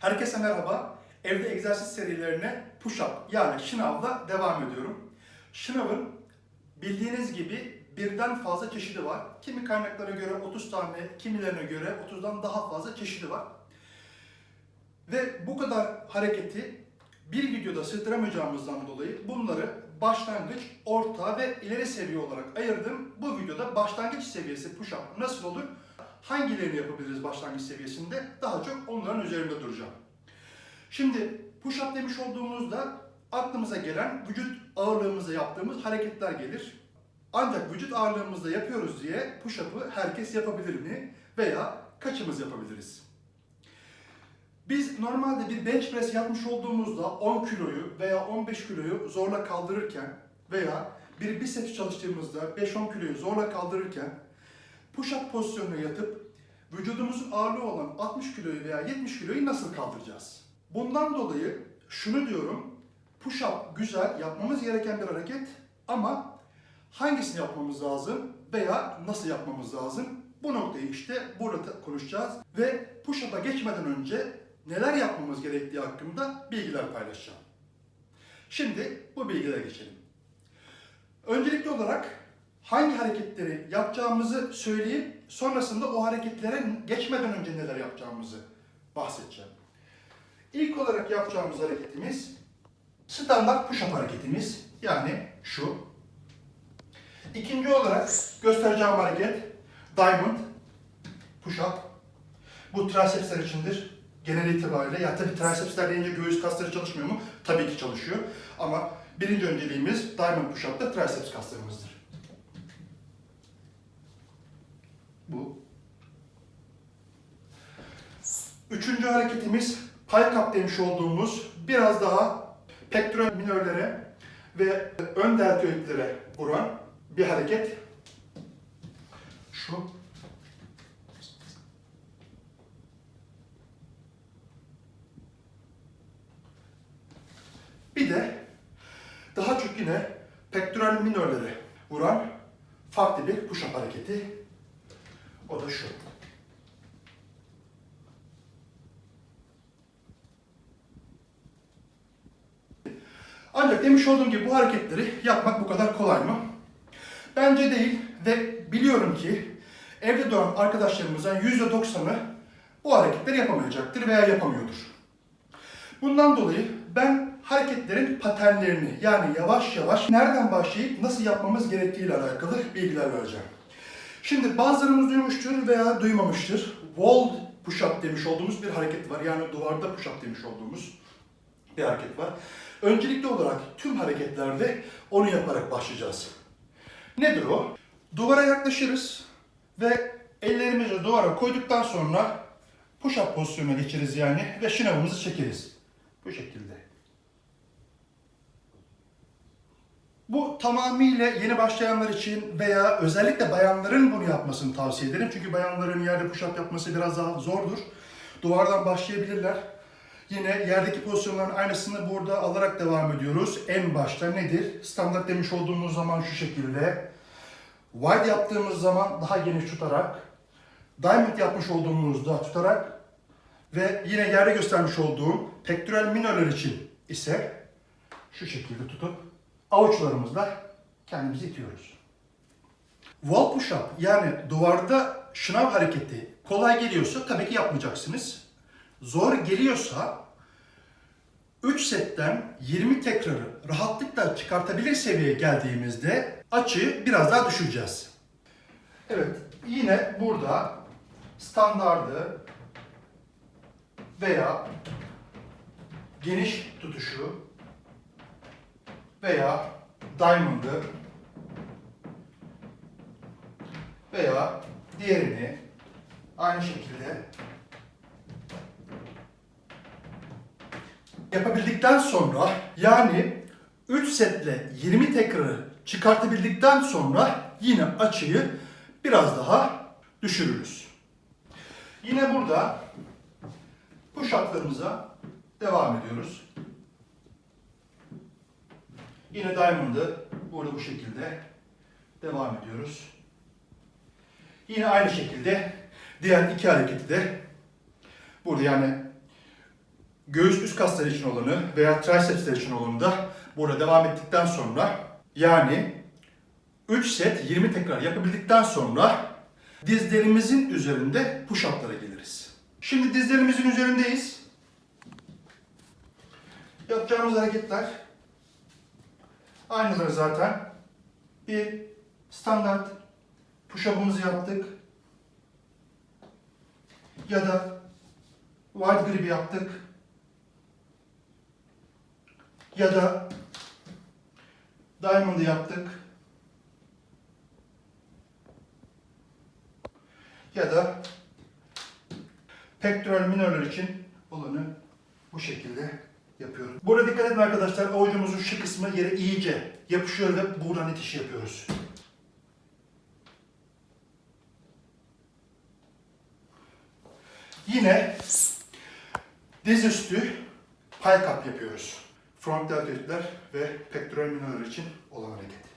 Herkese merhaba. Evde egzersiz serilerine push-up yani şınavla devam ediyorum. Şınavın bildiğiniz gibi birden fazla çeşidi var. Kimi kaynaklara göre 30 tane, kimilerine göre 30'dan daha fazla çeşidi var. Ve bu kadar hareketi bir videoda sığdıramayacağımızdan dolayı bunları başlangıç, orta ve ileri seviye olarak ayırdım. Bu videoda başlangıç seviyesi push-up nasıl olur? Hangilerini yapabiliriz başlangıç seviyesinde? Daha çok onların üzerinde duracağım. Şimdi push-up demiş olduğumuzda aklımıza gelen vücut ağırlığımızda yaptığımız hareketler gelir. Ancak vücut ağırlığımızda yapıyoruz diye push-up'ı herkes yapabilir mi? Veya kaçımız yapabiliriz? Biz normalde bir bench press yapmış olduğumuzda 10 kiloyu veya 15 kiloyu zorla kaldırırken veya bir biceps çalıştığımızda 5-10 kiloyu zorla kaldırırken push-up pozisyonuna yatıp vücudumuzun ağırlığı olan 60 kiloyu veya 70 kiloyu nasıl kaldıracağız? Bundan dolayı şunu diyorum, push-up güzel, yapmamız gereken bir hareket ama hangisini yapmamız lazım veya nasıl yapmamız lazım? Bu noktayı işte burada konuşacağız ve push-up'a geçmeden önce neler yapmamız gerektiği hakkında bilgiler paylaşacağım. Şimdi bu bilgilere geçelim. Öncelikli olarak hangi hareketleri yapacağımızı söyleyip sonrasında o hareketlere geçmeden önce neler yapacağımızı bahsedeceğim. İlk olarak yapacağımız hareketimiz standart push-up hareketimiz. Yani şu. İkinci olarak göstereceğim hareket diamond push-up. Bu tricepsler içindir. Genel itibariyle. Ya tabii tricepsler deyince göğüs kasları çalışmıyor mu? Tabii ki çalışıyor. Ama birinci önceliğimiz diamond push-up'ta triceps kaslarımızdır. Üçüncü hareketimiz pay kap demiş olduğumuz biraz daha pektoral minörlere ve ön deltoidlere vuran bir hareket. Şu. Bir de daha çok yine pektoral minörlere vuran farklı bir push-up hareketi. O da şu. Ancak demiş olduğum gibi bu hareketleri yapmak bu kadar kolay mı? Bence değil ve biliyorum ki evde duran arkadaşlarımızdan %90'ı bu hareketleri yapamayacaktır veya yapamıyordur. Bundan dolayı ben hareketlerin paternlerini yani yavaş yavaş nereden başlayıp nasıl yapmamız gerektiğiyle alakalı bilgiler vereceğim. Şimdi bazılarımız duymuştur veya duymamıştır. Wall push-up demiş olduğumuz bir hareket var. Yani duvarda push-up demiş olduğumuz bir hareket var. Öncelikli olarak tüm hareketlerde onu yaparak başlayacağız. Nedir o? Duvara yaklaşırız ve ellerimizi duvara koyduktan sonra push-up pozisyonuna geçeriz yani ve şınavımızı çekeriz. Bu şekilde. Bu tamamıyla yeni başlayanlar için veya özellikle bayanların bunu yapmasını tavsiye ederim. Çünkü bayanların yerde push-up yapması biraz daha zordur. Duvardan başlayabilirler. Yine yerdeki pozisyonların aynısını burada alarak devam ediyoruz. En başta nedir? Standart demiş olduğumuz zaman şu şekilde. Wide yaptığımız zaman daha geniş tutarak. Diamond yapmış olduğumuzda tutarak. Ve yine yerde göstermiş olduğum pektoral minörler için ise şu şekilde tutup avuçlarımızla kendimizi itiyoruz. Wall push-up yani duvarda şınav hareketi kolay geliyorsa tabii ki yapmayacaksınız. Zor geliyorsa 3 setten 20 tekrarı rahatlıkla çıkartabilir seviyeye geldiğimizde açıyı biraz daha düşüreceğiz. Evet, yine burada standardı veya geniş tutuşu veya diamond'ı veya diğerini aynı şekilde yapabildikten sonra yani 3 setle 20 tekrarı çıkartabildikten sonra yine açıyı biraz daha düşürürüz. Yine burada push-up'larımıza devam ediyoruz. Yine Diamond'ı burada bu şekilde devam ediyoruz. Yine aynı şekilde diğer iki hareketi de burada yani göğüs üst kasları için olanı veya tricepsler için olanı da burada devam ettikten sonra yani 3 set 20 tekrar yapabildikten sonra dizlerimizin üzerinde push-up'lara geliriz. Şimdi dizlerimizin üzerindeyiz. Yapacağımız hareketler aynıları zaten. Bir standart push-up'ımızı yaptık. Ya da wide grip yaptık. Ya da diamond'ı yaptık. Ya da pectoral minorlar için olanı bu şekilde yapıyoruz. Burada dikkat edin arkadaşlar avucumuzun şu kısmı yere iyice yapışıyor ve buradan itiş yapıyoruz. Yine dizüstü pay kap yapıyoruz. Front deltoidler ve pectoral minorlar için olan hareket.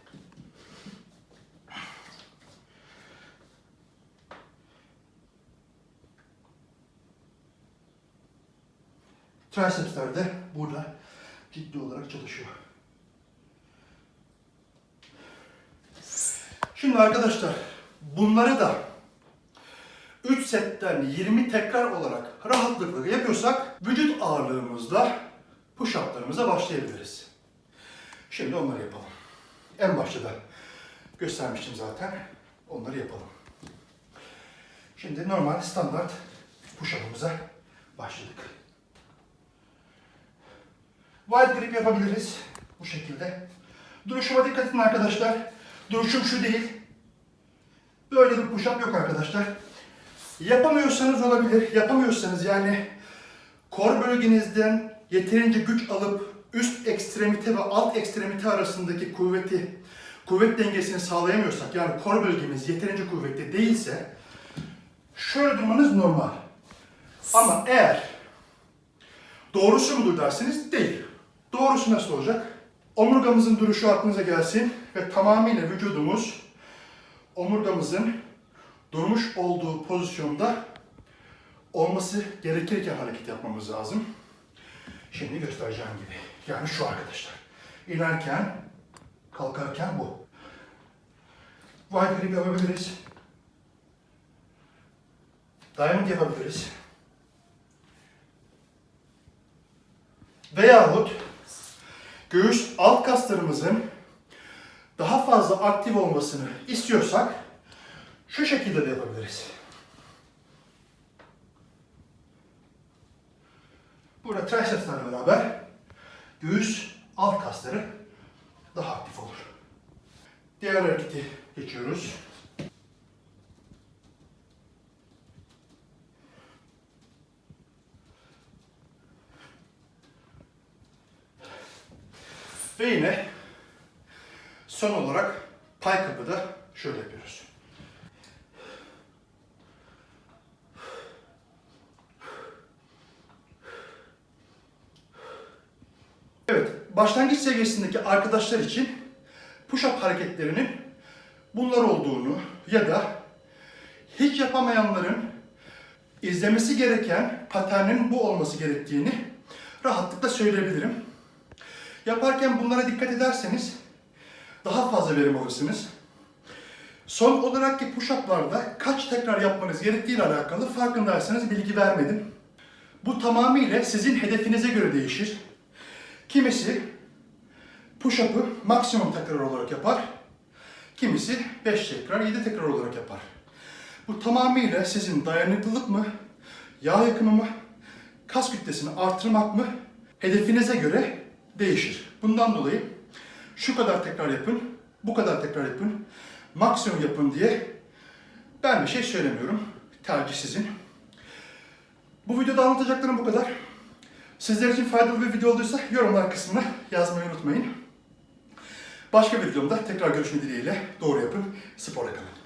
Tricepsler de burada ciddi olarak çalışıyor. Şimdi arkadaşlar bunları da 3 setten 20 tekrar olarak rahatlıkla yapıyorsak vücut ağırlığımızla push-up'larımıza başlayabiliriz. Şimdi onları yapalım. En başta da göstermiştim zaten. Onları yapalım. Şimdi normal standart push-up'ımıza başladık. Wide grip yapabiliriz. Bu şekilde. Duruşuma dikkat edin arkadaşlar. Duruşum şu değil. Böyle bir push-up yok arkadaşlar. Yapamıyorsanız olabilir. Yapamıyorsanız yani kor bölgenizden yeterince güç alıp üst ekstremite ve alt ekstremite arasındaki kuvveti, kuvvet dengesini sağlayamıyorsak yani kor bölgemiz yeterince kuvvetli değilse şöyle durmanız normal. Ama eğer doğrusu mudur derseniz değil. Doğrusu nasıl olacak? Omurgamızın duruşu aklınıza gelsin ve tamamıyla vücudumuz omurgamızın durmuş olduğu pozisyonda olması gerekirken hareket yapmamız lazım. Şimdi göstereceğim gibi. Yani şu arkadaşlar. İnerken, kalkarken bu. Wide grip yapabiliriz. Diamond yapabiliriz. Veyahut göğüs alt kaslarımızın daha fazla aktif olmasını istiyorsak şu şekilde de yapabiliriz. Burada tricepslerle beraber göğüs alt kasları daha aktif olur. Diğer hareketi geçiyoruz. Ve yine son olarak pay kapıda şöyle yapıyoruz. Evet, başlangıç seviyesindeki arkadaşlar için push-up hareketlerinin bunlar olduğunu ya da hiç yapamayanların izlemesi gereken paternin bu olması gerektiğini rahatlıkla söyleyebilirim. Yaparken bunlara dikkat ederseniz daha fazla verim alırsınız. Son olarak ki push-up'larda kaç tekrar yapmanız gerektiğiyle alakalı farkındaysanız bilgi vermedim. Bu tamamıyla sizin hedefinize göre değişir. Kimisi push-up'ı maksimum tekrar olarak yapar. Kimisi 5 tekrar, 7 tekrar olarak yapar. Bu tamamıyla sizin dayanıklılık mı, yağ yakımı mı, kas kütlesini artırmak mı hedefinize göre değişir. Bundan dolayı şu kadar tekrar yapın, bu kadar tekrar yapın, maksimum yapın diye ben bir şey söylemiyorum. Tercih sizin. Bu videoda anlatacaklarım bu kadar. Sizler için faydalı bir video olduysa yorumlar kısmına yazmayı unutmayın. Başka bir videomda tekrar görüşme dileğiyle doğru yapın, sporla kalın.